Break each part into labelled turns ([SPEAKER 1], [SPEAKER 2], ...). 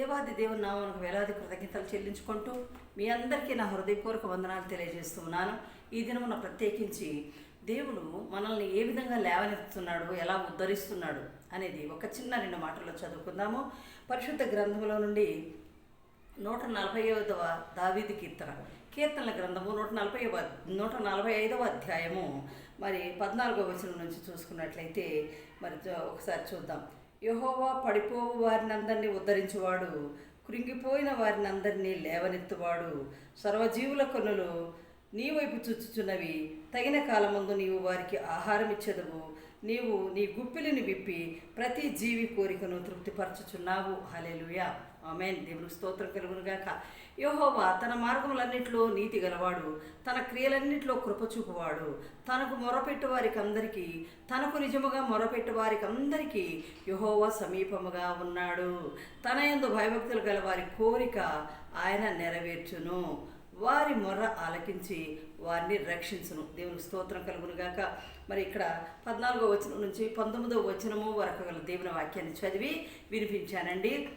[SPEAKER 1] దేవాది దేవుని నామానికి వేలాది కృతజ్ఞతలు చెల్లించుకుంటూ మీ అందరికీ నా హృదయపూర్వక వందనాలు తెలియజేస్తున్నాను ఈ దినమున ప్రత్యేకించి దేవుడు మనల్ని ఏ విధంగా లేవనెత్తుతున్నాడు ఎలా ఉద్ధరిస్తున్నాడు అనేది ఒక చిన్న రెండు మాటల్లో చదువుకుందాము. పరిశుద్ధ గ్రంథంలో నుండి నూట నలభై ఐదవ దావీది కీర్తన. కీర్తనల గ్రంథము నూట నలభై నూట నలభై ఐదవ అధ్యాయము. మరి పద్నాలుగో వచనం నుంచి చూసుకున్నట్లయితే మరి ఒకసారి చూద్దాం. యహోవా పడిపోవు వారిని అందరినీ ఉద్ధరించువాడు. కృంగిపోయిన వారిని అందరినీ లేవనెత్తువాడు. సర్వజీవుల కొనులు నీ వైపు చూచుచున్నవి. తగిన కాలమందు నీవు వారికి ఆహారం ఇచ్చేదవు నీవు నీ గుప్పిలిని విప్పి ప్రతి జీవి కోరికను తృప్తిపరచుచున్నావు. Hallelujah amen. దేవునికి స్తోత్రం కలుగునుగాక యహోవా తన మార్గములన్నిటిలో నీతి గలవాడు తన క్రియలన్నిటిలో కృపచూపువాడు తనకు మొరపెట్టు వారికి అందరికీ తనకు నిజముగా మొరపెట్టు వారికి అందరికీ యహోవా సమీపముగా ఉన్నాడు. తన యందు భయభక్తులు గల వారి కోరిక ఆయన నెరవేర్చును. వారి మొర్ర ఆలకించి వారిని రక్షించును. దేవునికి స్తోత్రం కలుగును గాక. మరి ఇక్కడ పద్నాలుగో వచనం నుంచి పంతొమ్మిదో వచనము వరకు గల దేవుని వాక్యాన్ని చదివి వినిపించానండి.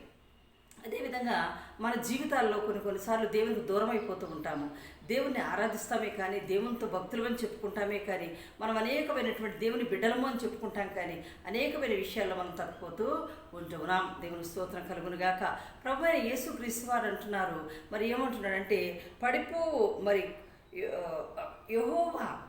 [SPEAKER 1] అదేవిధంగా మన జీవితాల్లో కొన్ని కొన్నిసార్లు దేవునికి దూరం అయిపోతూ ఉంటాము. దేవుణ్ణి ఆరాధిస్తామే కానీ దేవునితో భక్తులు అని చెప్పుకుంటామే కానీ మనం అనేకమైనటువంటి దేవుని బిడ్డలము అని చెప్పుకుంటాం కానీ అనేకమైన విషయాల్లో మనం తప్పిపోతూ ఉంటున్నాం. దేవుని స్తోత్రం కలుగునుగాక. ప్రభు అయిన యేసు క్రీస్తు వారు అంటున్నారు. మరి ఏమంటున్నాడంటే పడిపో మరి యహోవా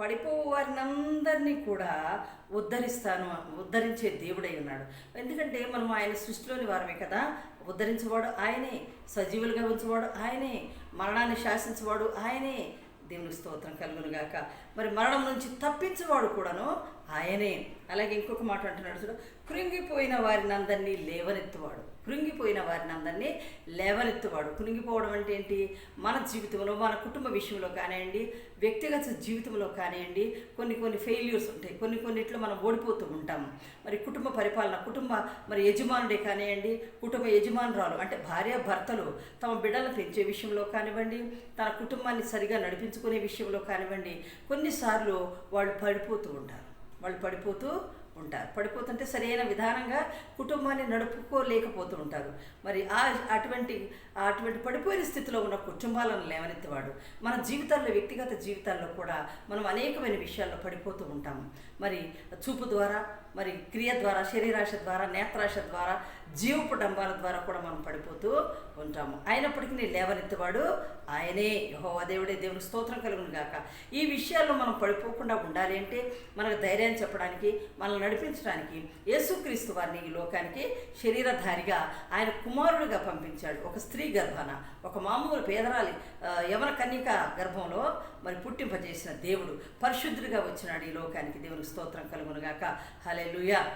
[SPEAKER 1] పడిపోవు వారిని అందరినీ కూడా ఉద్ధరిస్తాను ఉద్ధరించే దేవుడై ఉన్నాడు. ఎందుకంటే మనం ఆయన సృష్టిలోని వారమే కదా. ఉద్ధరించేవాడు ఆయనే సజీవులుగా ఉంచేవాడు ఆయనే మరణాన్ని శాసించేవాడు ఆయనే. దేవునికి స్తోత్రం కలుగునుగాక. మరి మరణం నుంచి తప్పించేవాడు కూడాను ఆయనే. అలాగే ఇంకొక మాట అంటున్నాడు చూడు కృంగిపోయిన వారిని అందరినీ లేవనెత్తువాడు. కృంగిపోయిన వారిని అందరినీ లేవనెత్తువాడు. కృంగిపోవడం అంటే ఏంటి? మన జీవితంలో మన కుటుంబ విషయంలో కానివ్వండి వ్యక్తిగత జీవితంలో కానివ్వండి కొన్ని కొన్ని ఫెయిల్యూర్స్ ఉంటాయి. కొన్ని కొన్నిట్లో మనం ఓడిపోతూ ఉంటాం. మరి కుటుంబ పరిపాలన కుటుంబ మరి యజమానుడే కానివ్వండి కుటుంబ యజమానురాలు అంటే భార్య భర్తలు తమ బిడ్డలను పెంచే విషయంలో కానివ్వండి తన కుటుంబాన్ని సరిగా నడిపించుకునే విషయంలో కానివ్వండి కొన్ని కొన్నిసార్లు వాళ్ళు పడిపోతూ ఉంటారు. వాళ్ళు పడిపోతూ ఉంటారు. పడిపోతుంటే సరైన విధానంగా కుటుంబాన్ని నడుపుకోలేకపోతూ ఉంటారు. మరి ఆ అటువంటి అటువంటి పడిపోయిన స్థితిలో ఉన్న కుటుంబాలను లేవనెత్తేవాడు. మన జీవితాల్లో వ్యక్తిగత జీవితాల్లో కూడా మనం అనేకమైన విషయాల్లో పడిపోతూ ఉంటాము. మరి చూపు ద్వారా మరి క్రియ ద్వారా శరీరాశ ద్వారా నేత్రాశ ద్వారా జీవపు డంబాల ద్వారా కూడా మనం పడిపోతూ ఉంటాము. అయినప్పటికీ నీ ఆయనే. యెహోవా దేవుడే. దేవుని స్తోత్రం కలుగును గాక. ఈ విషయాల్లో మనం పడిపోకుండా ఉండాలి అంటే మనకు ధైర్యం చెప్పడానికి మనల్ని నడిపించడానికి యేసుక్రీస్తు వారిని ఈ లోకానికి శరీరధారిగా ఆయన కుమారుడిగా పంపించాడు. ఒక స్త్రీ గర్భాన ఒక మామూలు పేదరాలి యవన కన్యక గర్భంలో మరి పుట్టింపజేసిన దేవుడు పరిశుద్ధుడిగా వచ్చినాడు ఈ లోకానికి. దేవునికి స్తోత్రం కలుగునుగాక హలెలుయా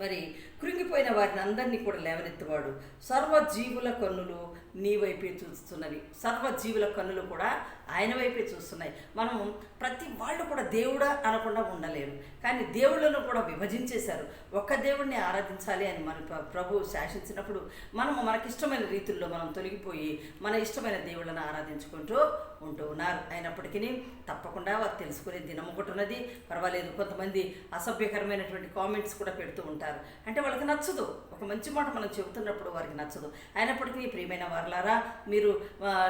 [SPEAKER 1] మరి కృంగిపోయిన వారిని అందరినీ కూడా లేవనెత్తువాడు. సర్వజీవుల కన్నులు నీ వైపే చూస్తున్నవి. సర్వజీవుల కన్నులు కూడా ఆయన వైపే చూస్తున్నాయి. మనం ప్రతి వాళ్ళు కూడా దేవుడా అనకుండా ఉండలేరు. కానీ దేవుళ్ళను కూడా విభజించేశారు. ఒక్క దేవుడిని ఆరాధించాలి అని మన ప్రభు శాసించినప్పుడు మనము మనకిష్టమైన రీతుల్లో మనం తొలగిపోయి మన ఇష్టమైన దేవుళ్ళను ఆరాధించుకుంటూ ఉంటూ ఉన్నారు. అయినప్పటికీ తప్పకుండా వారు తెలుసుకునే దినం ఒకటి ఉన్నది. పర్వాలేదు కొంతమంది అసభ్యకరమైనటువంటి కామెంట్స్ కూడా పెడుతూ ఉంటారు. అంటే వాళ్ళకి నచ్చదు. ఒక మంచి మాట మనం చెబుతున్నప్పుడు వారికి నచ్చదు. అయినప్పటికీ ప్రియమైన వారలారా మీరు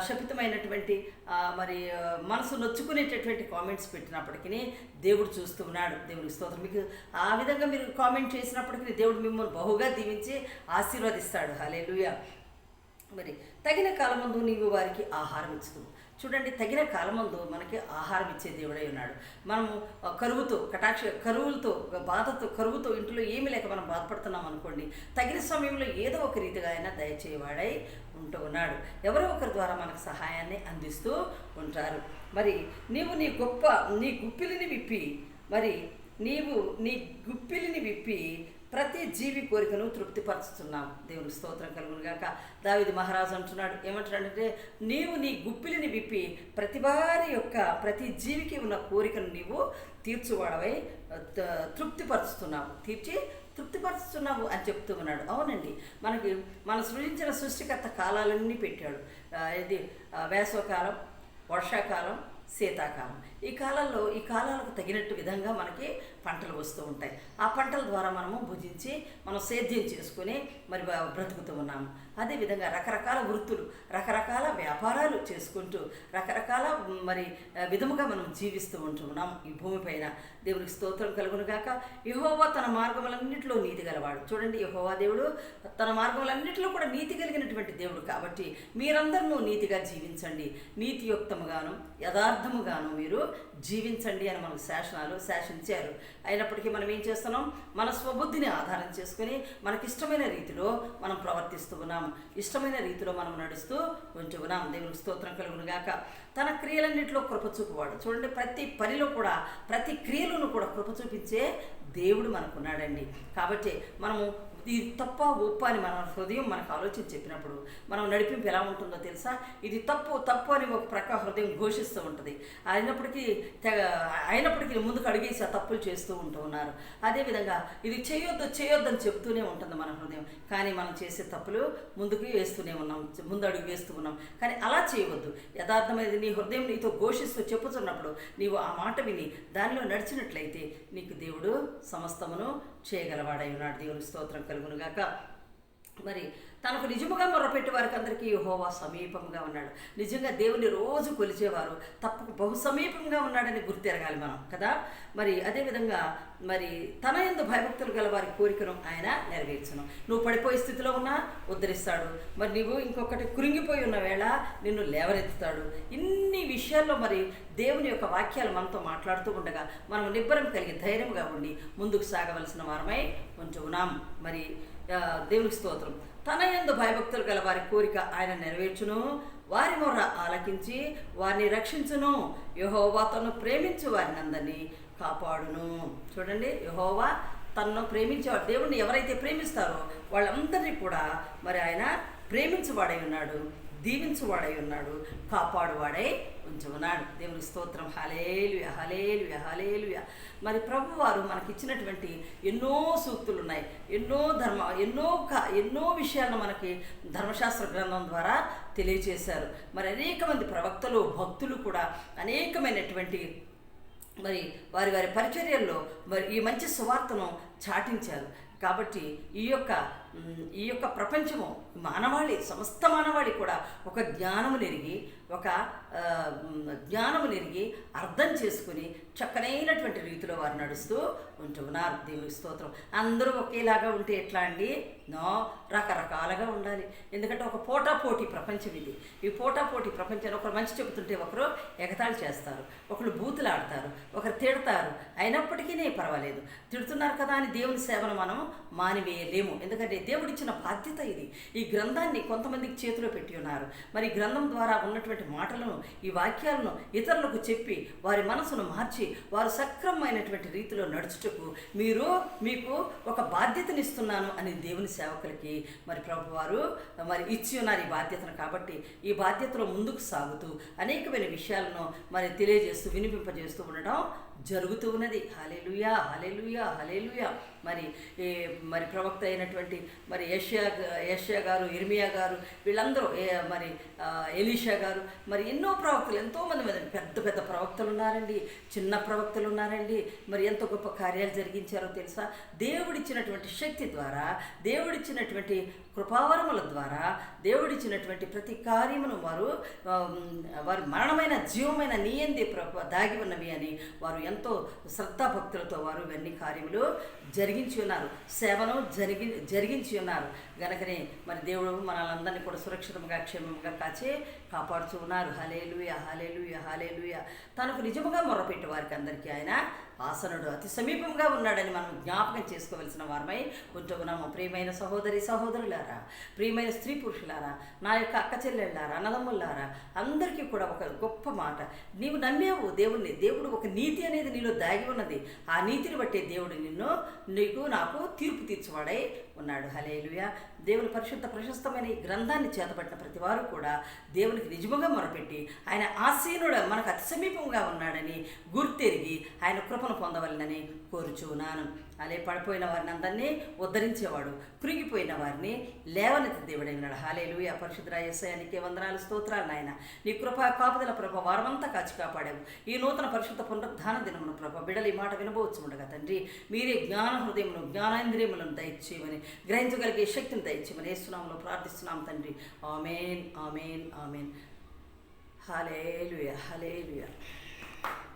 [SPEAKER 1] శపితమైనటువంటి మరి మనసు నొచ్చుకునేటటువంటి కామెంట్స్ పెట్టినప్పటికీ దేవుడు చూస్తూ ఉన్నాడు. దేవుడికి స్తోత్రం. మీకు ఆ విధంగా మీరు కామెంట్ చేసినప్పటికీ దేవుడు మిమ్మల్ని బహుగా దీవించి ఆశీర్వదిస్తాడు. హలే మరి తగిన కాలమందు నీవు వారికి ఆహారం ఇచ్చుదు చూడండి తగిన కాలమందు మనకి ఆహారం ఇచ్చే దేవుడై ఉన్నాడు. మనము కరువుతో కటాక్ష కరువులతో బాధతో కరువుతో ఇంట్లో ఏమీ లేక మనం బాధపడుతున్నాం అనుకోండి తగిన సమయంలో ఏదో ఒక రీతిగా ఆయన దయచేవాడై ఉంటూ ఉన్నాడు. ఎవరో ఒకరి ద్వారా మనకు సహాయాన్ని అందిస్తూ ఉంటారు. మరి నీవు నీ గొప్ప నీ గుప్పిలిని విప్పి మరి నీవు నీ గుప్పిలిని విప్పి ప్రతి జీవి కోరికను తృప్తిపరుస్తున్నాం. దేవుని స్తోత్రం కలుగునుగాక దావిది మహారాజు అంటున్నాడు ఏమంటున్నాడంటే నీవు నీ గుప్పిలిని విప్పి ప్రతి వారి యొక్క ప్రతి జీవికి ఉన్న కోరికను నీవు తీర్చువాడవై త- తృప్తిపరుచుతున్నావు తీర్చి తృప్తిపరుస్తున్నావు అని చెప్తూ ఉన్నాడు. అవునండి మనకి మన సృజించిన సృష్టికర్త కాలాలన్నీ పెట్టాడు. ఇది వేసవకాలం వర్షాకాలం శీతాకాలం. ఈ కాలంలో ఈ కాలాలకు తగినట్టు విధంగా మనకి పంటలు వస్తూ ఉంటాయి. ఆ పంటల ద్వారా మనము భుజించి మనం సేద్యం చేసుకుని మరి బ్రతుకుతూ ఉన్నాము. అదేవిధంగా రకరకాల వృత్తులు రకరకాల వ్యాపారాలు చేసుకుంటూ రకరకాల మరి విధముగా మనం జీవిస్తూ ఉంటున్నాం ఈ భూమిపైన దేవునికి స్తోత్రం కలుగును గాక. యహోవా తన మార్గములన్నింటిలో నీతి గలవాడు. చూడండి యహోవా దేవుడు తన మార్గములన్నింటిలో కూడా నీతి కలిగినటువంటి దేవుడు కాబట్టి మీరందరూ నీతిగా జీవించండి. నీతియుక్తముగాను యథార్థముగాను మీరు జీవించండి అని మనకు శాసనాలు శాసించారు. అయినప్పటికీ మనం ఏం చేస్తున్నాం? మన స్వబుద్ధిని ఆధారం చేసుకుని మనకిష్టమైన రీతిలో మనం ప్రవర్తిస్తూ ఉన్నాం. ఇష్టమైన రీతిలో మనం నడుస్తూ ఉంటూ ఉన్నాం. దేవునికి స్తోత్రం కలుగును గాక తన క్రియలన్నింటిలో కృప చూపువాడు. చూడండి ప్రతి పనిలో కూడా ప్రతి క్రియలను కూడా కృప చూపించే దేవుడు మనకున్నాడండి. కాబట్టి మనము ఇది తప్ప గొప్ప అని మన హృదయం మనకు ఆలోచన చెప్పినప్పుడు మనం నడిపింపు ఎలా ఉంటుందో తెలుసా? ఇది తప్పు తప్పు అని ఒక ప్రక్క హృదయం ఘోషిస్తూ ఉంటుంది. అయినప్పటికీ తెగ అయినప్పటికీ ముందుకు అడిగేసి ఆ తప్పులు చేస్తూ ఉంటూ ఉన్నారు. అదేవిధంగా ఇది చేయొద్దు చేయొద్దు అని చెప్తూనే ఉంటుంది మన హృదయం. కానీ మనం చేసే తప్పులు ముందుకు వేస్తూనే ఉన్నాం ముందు అడుగు వేస్తూ ఉన్నాం. కానీ అలా చేయవద్దు. యథార్థమైనది నీ హృదయం నీతో ఘోషిస్తూ చెప్పుతున్నప్పుడు నీవు ఆ మాట విని దానిలో నడిచినట్లయితే నీకు దేవుడు సమస్తమును చేయగలవాడై ఉన్నాడు. దేవుని స్తోత్రం కలుగునుగాక. మరి తనకు నిజముగా మొరపెట్టి వారికి అందరికీ హోవా సమీపంగా ఉన్నాడు. నిజంగా దేవుని రోజు కొలిచేవారు తప్పక బహు సమీపంగా ఉన్నాడని గుర్తెరగాలి మనం కదా? మరి అదేవిధంగా మరి తన ఎందు భయభక్తులు గల వారి కోరికను ఆయన నెరవేర్చును. నువ్వు పడిపోయే స్థితిలో ఉన్నా ఉద్ధరిస్తాడు. మరి నువ్వు ఇంకొకటి కురింగిపోయి ఉన్న వేళ నిన్ను లేవనెత్తుతాడు. ఇన్ని విషయాల్లో మరి దేవుని యొక్క వాక్యాలు మనతో మాట్లాడుతూ ఉండగా మనం నిబ్బరం కలిగి ధైర్యంగా ఉండి ముందుకు సాగవలసిన వారమై కొంచెం ఉన్నాం మరి దేవునికి స్తోత్రం. తన ఎందు భయభక్తులు గల వారి కోరిక ఆయన నెరవేర్చును. వారి మొర ఆలకించి వారిని రక్షించును. యహోవా తను ప్రేమించు వారిని అందరినీ కాపాడును. చూడండి యహోవా తనను ప్రేమించేవాడు దేవుణ్ణి ఎవరైతే ప్రేమిస్తారో వాళ్ళందరినీ కూడా మరి ఆయన ప్రేమించబడై ఉన్నాడు. దీవించువాడై ఉన్నాడు కాపాడువాడై ఉంచున్నాడు. దేవుని స్తోత్రం. హలేలుయ హలేలుయ హలేలుయ మరి ప్రభువారు మనకిచ్చినటువంటి ఎన్నో సూక్తులు ఉన్నాయి ఎన్నో ధర్మ ఎన్నో ఎన్నో విషయాలను మనకి ధర్మశాస్త్ర గ్రంథం ద్వారా తెలియజేశారు మరి అనేక మంది ప్రవక్తలు భక్తులు కూడా అనేకమైనటువంటి మరి వారి వారి పరిచర్యల్లో మరి ఈ మంచి సువార్తను చాటించారు. కాబట్టి ఈ యొక్క ఈ యొక్క ప్రపంచము మానవాళి సమస్త మానవాళి కూడా ఒక జ్ఞానము నెరిగి ఒక జ్ఞానము నెరిగి అర్థం చేసుకుని చక్కనైనటువంటి రీతిలో వారు నడుస్తూ ఉంటున్నారు దేవుని స్తోత్రం. అందరూ ఒకేలాగా ఉంటే ఎట్లా అండి? నో రకరకాలుగా ఉండాలి. ఎందుకంటే ఒక పోటా పోటీ ప్రపంచం ఇది. ఈ పోటా పోటీ ఒకరు మంచి చెబుతుంటే ఒకరు ఎగతాళి చేస్తారు. ఒకరు బూతులాడతారు. ఒకరు తిడతారు. అయినప్పటికీ పర్వాలేదు. తిడుతున్నారు కదా అని దేవుని సేవను మనం మానివేయలేము. ఎందుకంటే దేవుడిచ్చిన బాధ్యత ఇది. ఈ గ్రంథాన్ని కొంతమందికి చేతిలో పెట్టి ఉన్నారు. మరి గ్రంథం ద్వారా ఉన్నటువంటి మాటలను ఈ వాక్యాలను ఇతరులకు చెప్పి వారి మనసును మార్చి వారు సక్రమమైనటువంటి రీతిలో నడుచుటకు మీరు మీకు ఒక బాధ్యతనిస్తున్నాను అని దేవుని సేవకులకి మరి ప్రభు వారు మరి ఇచ్చి ఉన్నారు ఈ బాధ్యతను కాబట్టి ఈ బాధ్యతలో ముందుకు సాగుతూ అనేకమైన విషయాలను మరి తెలియజేస్తూ వినిపింపజేస్తూ ఉండడం జరుగుతూ ఉన్నది. హాలేలుయా హాలేలుయా హాలేలుయా మరి ఏ మరి ప్రవక్త అయినటువంటి మరి ఏషియా ఏషియా గారు ఇర్మియా గారు వీళ్ళందరూ ఏ- మరి ఆ, ఎలీషా గారు మరి ఎన్నో ప్రవక్తలు ఎంతోమంది మంది పెద్ద పెద్ద ప్రవక్తలు ఉన్నారండి. చిన్న ప్రవక్తలు ఉన్నారండి. మరి ఎంత గొప్ప కార్యాలు జరిగించారో తెలుసా? దేవుడిచ్చినటువంటి శక్తి ద్వారా దేవుడిచ్చినటువంటి కృపావరముల ద్వారా దేవుడిచ్చినటువంటి ప్రతి కార్యమును వారు వారు మరణమైన జీవమైన నీయంది ప్రభు దాగి ఉన్నవి అని వారు ఎంతో శ్రద్ధాభక్తులతో వారు ఇవన్నీ కార్యములు జరిగించి ఉన్నారు. సేవను జరిగి జరిగించి ఉన్నారు. గనకనే మరి దేవుడు మనలందరినీ కూడా సురక్షితంగా క్షేమంగా కాచి కాపాడుతూ ఉన్నారు. హలేలుయ హలేలుయ హలేలుయ తనకు నిజముగా మొరపెట్టే వారికి అందరికీ ఆయన ఆసనుడు అతి సమీపంగా ఉన్నాడని మనం జ్ఞాపకం చేసుకోవలసిన వారమై ఉంటూ ఉన్నాము ప్రియమైన సహోదరి సహోదరులారా ప్రియమైన స్త్రీ పురుషులారా నా యొక్క అక్క చెల్లెళ్ళారా అన్నదమ్ములారా అందరికీ కూడా ఒక గొప్ప మాట. నీవు నమ్మావు దేవుణ్ణి. దేవుడు ఒక నీతి అనేది నీలో దాగి ఉన్నది. ఆ నీతిని బట్టే దేవుడు నిన్ను నీకు నాకు తీర్పు తీర్చువాడై ఉన్నాడు హలేలుయ దేవుని పరిశుద్ధ ప్రశస్తమైన ఈ గ్రంథాన్ని చేతపట్టిన ప్రతి వారు కూడా దేవునికి నిజముగా మొరపెట్టి ఆయన ఆసీనుడు మనకు అతి సమీపంగా ఉన్నాడని గుర్తెరిగి ఆయన కృపను పొందవలనని కోరుచున్నాను అలే పడిపోయిన వారిని అందరినీ ఉద్ధరించేవాడు కృంగిపోయిన వారిని లేవనెత్తి దేవుడైనాడు హాలేలు ఆ పరిశుద్ధ ఏసయానికి వందనాలు స్తోత్రాలు నాయన. నీ కృప కాపుదల ప్రభ వారమంతా కాచి కాపాడావు. ఈ నూతన పరిశుద్ధ పునరుద్ధాన దినమును ప్రభ బిడలు ఈ మాట వినబోవచ్చు ఉండగా తండ్రి. మీరే జ్ఞాన హృదయమును జ్ఞానేంద్రియములను దయచేయమని గ్రహించగలిగే శక్తిని దయచేయమని ఏసునామంలో ప్రార్థిస్తున్నాం తండ్రి. Amen amen amen. Hallelujah hallelujah